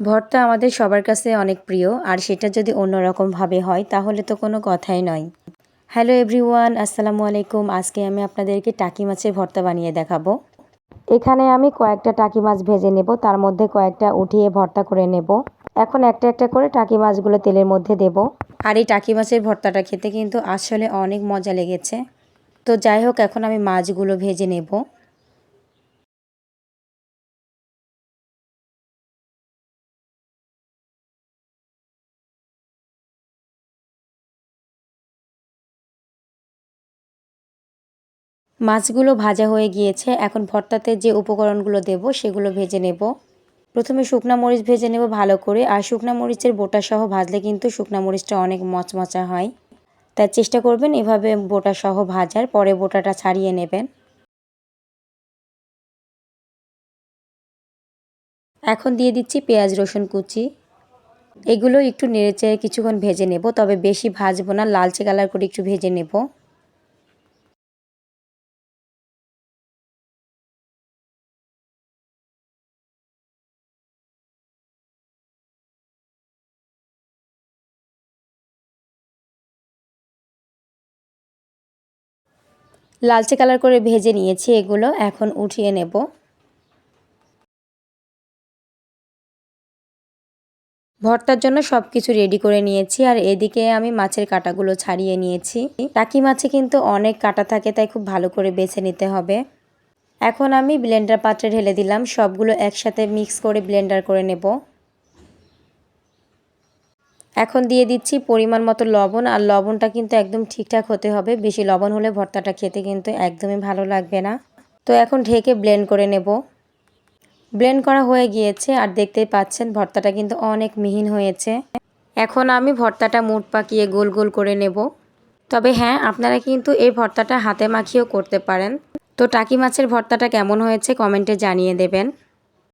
ভর্তা আমাদের সবার কাছে অনেক প্রিয়, আর সেটা যদি অন্যরকমভাবে হয়, তাহলে তো কোনো কথাই নয়। হ্যালো এভরিওয়ান, আসসালামু আলাইকুম। আজকে আমি আপনাদেরকে টাকি মাছের ভর্তা বানিয়ে দেখাবো। এখানে আমি কয়েকটা টাকি মাছ ভেজে নেব, তার মধ্যে কয়েকটা উঠিয়ে ভর্তা করে নেব। এখন একটা একটা করে টাকি মাছগুলো তেলের মধ্যে দেব। আর এই টাকি মাছের ভর্তাটা খেতে কিন্তু আসলে অনেক মজা লেগেছে। তো যাই হোক, এখন আমি মাছগুলো ভেজে নেব। মাছগুলো ভাজা হয়ে গিয়েছে, এখন ভর্তাতে যে উপকরণগুলো দেব সেগুলো ভেজে নেব। প্রথমে শুকনা মরিচ ভেজে নেব ভালো করে, আর শুকনা মরিচের বোটা সহ ভাজলে কিন্তু শুকনা মরিচটা অনেক মচমচা হয়। তাই চেষ্টা করবেন এভাবে বোটা সহ ভাজার, পরে বোটাটা ছাড়িয়ে নেবেন। এখন দিয়ে দিচ্ছি পেঁয়াজ, রসুন কুচি। এগুলো একটু নেড়েচেড়ে কিছুক্ষণ ভেজে নেব, তবে বেশি ভাজবো না, লালচে কালার করে একটু ভেজে নেব। লালচে কালার করে ভেজে নিয়েছি এগুলো, এখন উঠিয়ে নেব। ভর্তার জন্য সব কিছু রেডি করে নিয়েছি, আর এদিকে আমি মাছের কাটাগুলো ছাড়িয়ে নিয়েছি। টাকি মাছে কিন্তু অনেক কাটা থাকে, তাই খুব ভালো করে বেছে নিতে হবে। এখন আমি ব্লেন্ডার পাত্রে ঢেলে দিলাম, সবগুলো একসাথে মিক্স করে ব্লেন্ডার করে নেব। এখন দিয়ে দিচ্ছি পরিমাণ মতো লবণ, আর লবণটা কিন্তু একদম ঠিকঠাক হতে হবে। বেশি লবণ হলে ভর্তাটা খেতে কিন্তু একদমই ভালো লাগবে না। তো এখন ঢেকে ব্লেন্ড করে নেব। ব্লেন্ড করা হয়ে গিয়েছে, আর দেখতেই পাচ্ছেন ভর্তাটা কিন্তু অনেক মিহিন হয়েছে। এখন আমি ভর্তাটা মুট পাকিয়ে গোল গোল করে নেব। তবে হ্যাঁ আপনারা কিন্তু এই ভর্তাটা হাতে মাখিয়েও করতে পারেন। তো টাকি মাছের ভর্তাটা কেমন হয়েছে কমেন্টে জানিয়ে দেবেন।